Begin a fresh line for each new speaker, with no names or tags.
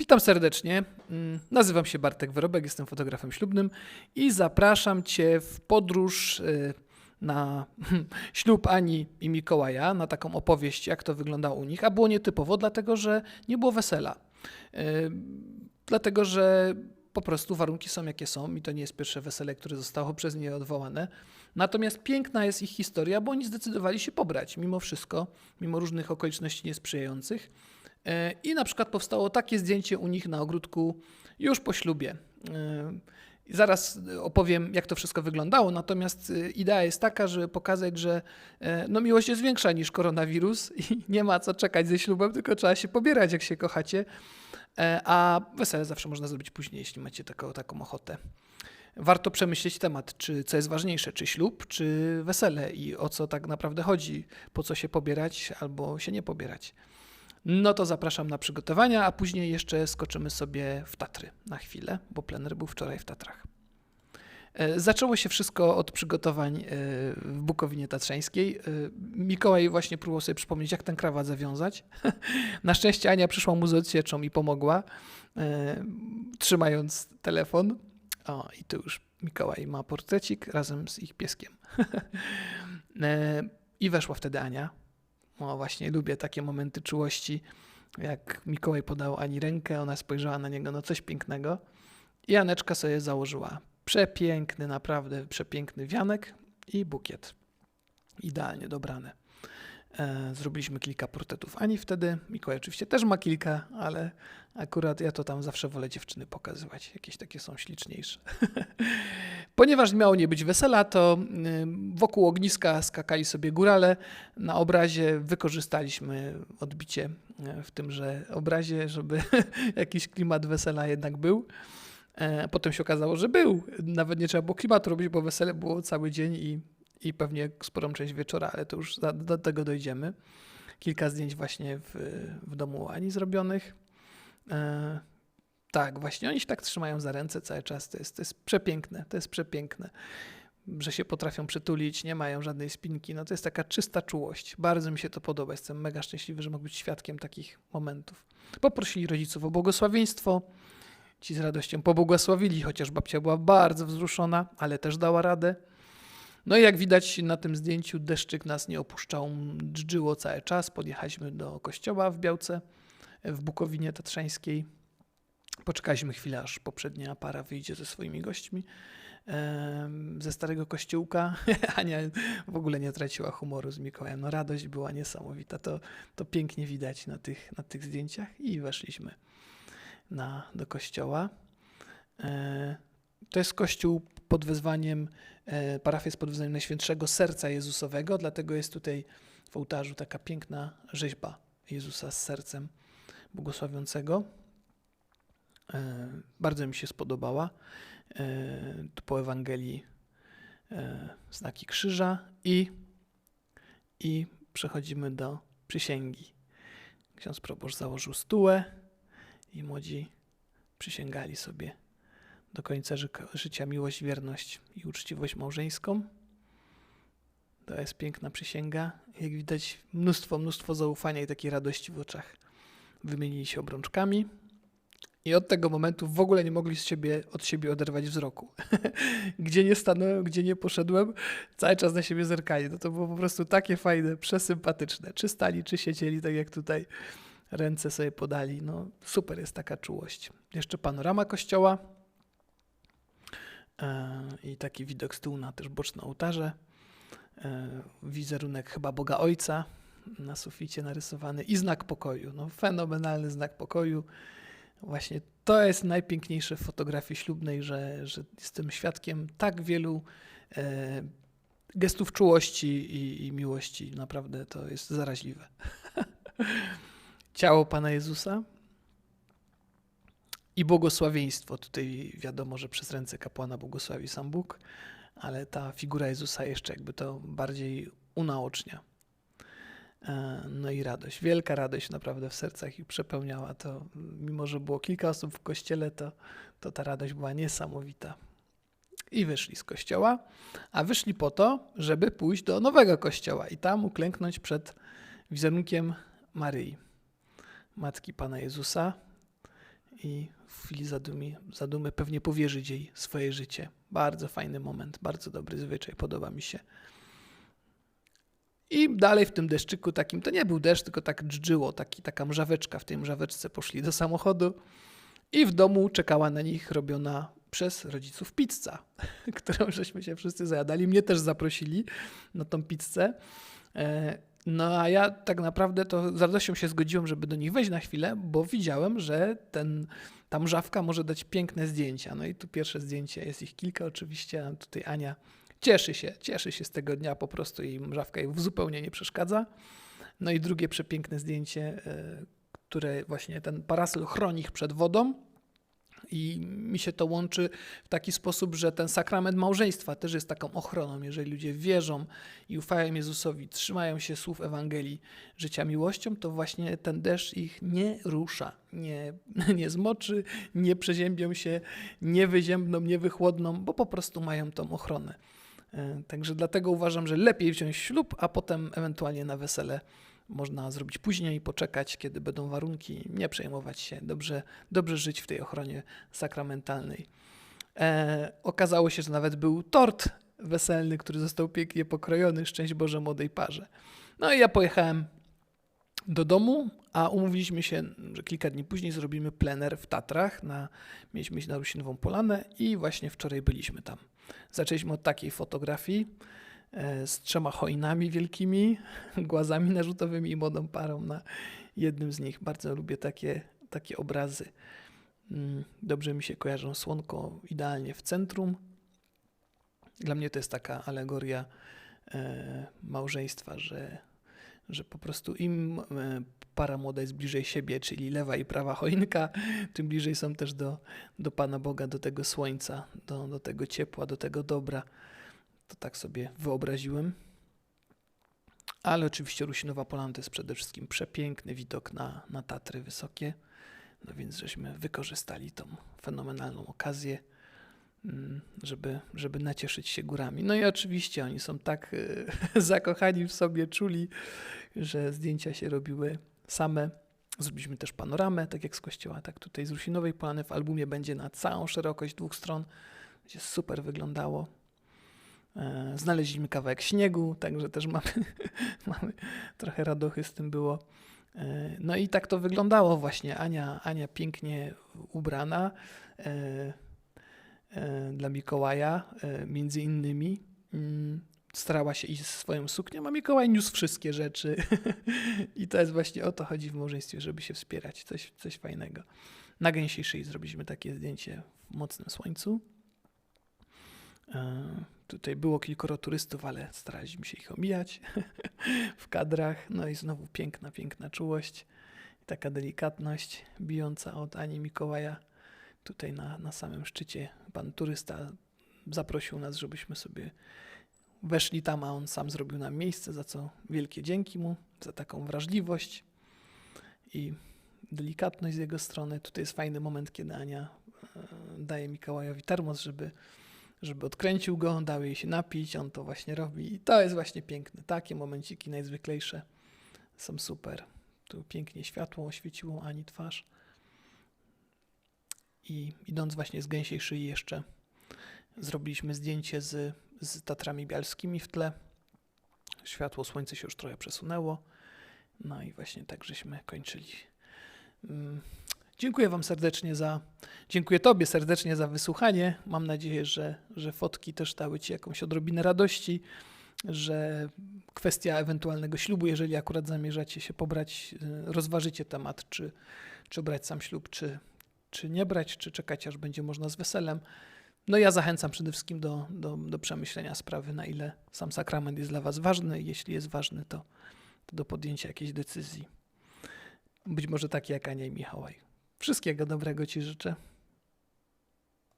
Witam serdecznie. Mm, Nazywam się Bartek Wyrobek, jestem fotografem ślubnym i zapraszam Cię w podróż y, na ślub Ani i Mikołaja, na taką opowieść, jak to wyglądało u nich, a było nietypowo, dlatego że nie było wesela. Y, Dlatego, że po prostu warunki są jakie są i to nie jest pierwsze wesele, które zostało przez nie odwołane. Natomiast piękna jest ich historia, bo oni zdecydowali się pobrać mimo wszystko, mimo różnych okoliczności niesprzyjających. E, I na przykład powstało takie zdjęcie u nich na ogródku już po ślubie. E, Zaraz opowiem, jak to wszystko wyglądało, natomiast e, idea jest taka, żeby pokazać, że no, miłość jest większa niż koronawirus i nie ma co czekać ze ślubem, tylko trzeba się pobierać, jak się kochacie. A wesele zawsze można zrobić później, jeśli macie taką, taką ochotę. Warto przemyśleć temat, czy co jest ważniejsze, czy ślub, czy wesele i o co tak naprawdę chodzi, po co się pobierać albo się nie pobierać. No to zapraszam na przygotowania, a później jeszcze skoczymy sobie w Tatry na chwilę, bo plener był wczoraj w Tatrach. E, Zaczęło się wszystko od przygotowań e, w Bukowinie Tatrzańskiej. E, Mikołaj właśnie próbował sobie przypomnieć, jak ten krawat zawiązać. Na szczęście Ania przyszła mu z odsieczą i pomogła, trzymając telefon. O, i tu już Mikołaj ma portrecik razem z ich pieskiem. I weszła wtedy Ania. O, właśnie lubię takie momenty czułości, jak Mikołaj podał Ani rękę, ona spojrzała na niego, no coś pięknego. I Aneczka sobie założyła przepiękny, naprawdę przepiękny wianek i bukiet. Idealnie dobrane. E, Zrobiliśmy kilka portretów Ani wtedy. Mikołaj oczywiście też ma kilka, ale akurat ja to tam zawsze wolę dziewczyny pokazywać. Jakieś takie są śliczniejsze. Ponieważ miało nie być wesela, to y, wokół ogniska skakali sobie górale. Na obrazie wykorzystaliśmy odbicie y, w tymże obrazie, żeby jakiś klimat wesela jednak był. E, Potem się okazało, że był. Nawet nie trzeba było klimatu robić, bo wesele było cały dzień i, i pewnie sporą część wieczora, ale to już za- do tego dojdziemy. Kilka zdjęć właśnie w, w domu Ani zrobionych. Tak, właśnie oni się tak trzymają za ręce cały czas. To jest, to jest przepiękne, to jest przepiękne. Że się potrafią przytulić, nie mają żadnej spinki. No to jest taka czysta czułość. Bardzo mi się to podoba. Jestem mega szczęśliwy, że mogę być świadkiem takich momentów. Poprosili rodziców o błogosławieństwo. Ci z radością pobłogosławili, chociaż babcia była bardzo wzruszona, ale też dała radę. No i jak widać na tym zdjęciu, deszczyk nas nie opuszczał, dżdżyło cały czas. Podjechaliśmy do kościoła w Białce, w Bukowinie Tatrzańskiej. Poczekaliśmy chwilę, aż poprzednia para wyjdzie ze swoimi gośćmi ze starego kościółka. Ania w ogóle nie traciła humoru z Mikołajem. No radość była niesamowita. To, to pięknie widać na tych, na tych zdjęciach i weszliśmy na, do kościoła. E, To jest kościół pod wezwaniem, e, parafia jest pod wezwaniem Najświętszego Serca Jezusowego, dlatego jest tutaj w ołtarzu taka piękna rzeźba Jezusa z sercem błogosławiącego. E, Bardzo mi się spodobała. E, po Ewangelii e, znaki krzyża i, i przechodzimy do przysięgi. Ksiądz proboszcz założył stułę i młodzi przysięgali sobie do końca ży- życia miłość, wierność i uczciwość małżeńską. To jest piękna przysięga. Jak widać, mnóstwo, mnóstwo zaufania i takiej radości w oczach. Wymienili się obrączkami i od tego momentu w ogóle nie mogli z siebie, od siebie oderwać wzroku. gdzie nie stanąłem, gdzie nie poszedłem, cały czas na siebie zerkali. No to było po prostu takie fajne, przesympatyczne. Czy stali, czy siedzieli, tak jak tutaj ręce sobie podali. No super jest taka czułość. Jeszcze panorama kościoła e, i taki widok z tyłu na też boczne ołtarze. E, wizerunek chyba Boga Ojca na suficie narysowany i znak pokoju. No fenomenalny znak pokoju. Właśnie to jest najpiękniejsze w fotografii ślubnej, że, że jestem świadkiem tak wielu e, gestów czułości i, i miłości. Naprawdę to jest zaraźliwe. Ciało Pana Jezusa i błogosławieństwo. Tutaj wiadomo, że przez ręce kapłana błogosławi sam Bóg, ale ta figura Jezusa jeszcze jakby to bardziej unaocznia. E, No i radość, wielka radość naprawdę w sercach ich przepełniała to. Mimo, że było kilka osób w kościele, to, to ta radość była niesamowita. I wyszli z kościoła, a wyszli po to, żeby pójść do nowego kościoła i tam uklęknąć przed wizerunkiem Maryi, matki Pana Jezusa. i w chwili zadumy, zadumy pewnie powierzyć jej swoje życie. Bardzo fajny moment, bardzo dobry zwyczaj, podoba mi się. I dalej w tym deszczyku takim, to nie był deszcz, tylko tak dżdżyło, taki, taka mrzaweczka. W tej mrzaweczce poszli do samochodu i w domu czekała na nich robiona przez rodziców pizza, którą żeśmy się wszyscy zajadali. Mnie też zaprosili na tą pizzę. E, no a ja tak naprawdę to z radością się zgodziłem, żeby do nich wejść na chwilę, bo widziałem, że ten, ta mrzawka może dać piękne zdjęcia. No i tu pierwsze zdjęcie, jest ich kilka oczywiście, tutaj Ania cieszy się, cieszy się z tego dnia, po prostu jej mrzawka jej zupełnie nie przeszkadza. No i drugie przepiękne zdjęcie, e, które właśnie ten parasol chroni ich przed wodą. I mi się to łączy w taki sposób, że ten sakrament małżeństwa też jest taką ochroną. Jeżeli ludzie wierzą i ufają Jezusowi, trzymają się słów Ewangelii życia miłością, to właśnie ten deszcz ich nie rusza, nie, nie zmoczy, nie przeziębią się, nie wyziębną, nie wychłodną, bo po prostu mają tą ochronę. E, także dlatego uważam, że lepiej wziąć ślub, a potem ewentualnie na wesele można zrobić później, poczekać, kiedy będą warunki, nie przejmować się, dobrze, dobrze żyć w tej ochronie sakramentalnej. E, okazało się, że nawet był tort weselny, który został pięknie pokrojony, szczęść Boże młodej parze. No i ja pojechałem do domu, a umówiliśmy się, że kilka dni później zrobimy plener w Tatrach. Na, mieliśmy iść na Rusinową Polanę i właśnie wczoraj byliśmy tam. Zaczęliśmy od takiej fotografii e, z trzema choinami wielkimi, głazami narzutowymi i młodą parą na jednym z nich. Bardzo lubię takie, takie obrazy. Mm, dobrze mi się kojarzą słonko idealnie w centrum. Dla mnie to jest taka alegoria e, małżeństwa, że, że po prostu im e, para młoda jest bliżej siebie, czyli lewa i prawa choinka, tym bliżej są też do, do Pana Boga, do tego słońca, do, do tego ciepła, do tego dobra. To tak sobie wyobraziłem. Ale oczywiście Rusinowa Polana to jest przede wszystkim przepiękny widok na, na Tatry Wysokie. No więc żeśmy wykorzystali tą fenomenalną okazję, żeby, żeby nacieszyć się górami. No i oczywiście oni są tak e, zakochani w sobie, czuli, że zdjęcia się robiły same. Zrobiliśmy też panoramę, tak jak z kościoła, tak tutaj z Rusinowej Polany w albumie będzie na całą szerokość dwóch stron. Będzie super wyglądało. E, znaleźliśmy kawałek śniegu, także też mamy, mamy trochę radochy z tym było. E, no i tak to wyglądało właśnie. Ania, Ania pięknie ubrana dla Mikołaja, między innymi. Mm, starała się iść swoją suknią, a Mikołaj niósł wszystkie rzeczy. I to jest właśnie o to chodzi w małżeństwie, żeby się wspierać. Coś, coś fajnego. Na gęsiej szyi zrobiliśmy takie zdjęcie w mocnym słońcu. E, tutaj było kilkoro turystów, ale staraliśmy się ich omijać w kadrach. No i znowu piękna, piękna czułość. Taka delikatność bijąca od Ani Mikołaja. Tutaj na, na samym szczycie pan turysta zaprosił nas, żebyśmy sobie Weszli tam, a on sam zrobił nam miejsce, za co wielkie dzięki mu, za taką wrażliwość i delikatność z jego strony. Tutaj jest fajny moment, kiedy Ania e, daje Mikołajowi termos, żeby, żeby odkręcił go, dał jej się napić, on to właśnie robi i to jest właśnie piękne. Takie momenciki najzwyklejsze są super. Tu pięknie światło oświeciło Ani twarz. I idąc właśnie z gęsiej szyi jeszcze zrobiliśmy zdjęcie z z Tatrami Bialskimi w tle. Światło, słońce się już trochę przesunęło. No i właśnie tak żeśmy kończyli. Mm, dziękuję Wam serdecznie za. Dziękuję Tobie serdecznie za wysłuchanie. Mam nadzieję, że, że fotki też dały Ci jakąś odrobinę radości, że kwestia ewentualnego ślubu, jeżeli akurat zamierzacie się pobrać, y, rozważycie temat, czy, czy brać sam ślub, czy, czy nie brać, czy czekać, aż będzie można z weselem. No ja zachęcam przede wszystkim do, do, do przemyślenia sprawy, na ile sam sakrament jest dla Was ważny. Jeśli jest ważny, to, to do podjęcia jakiejś decyzji. Być może takie jak Ania i Michałaj. Wszystkiego dobrego Ci życzę.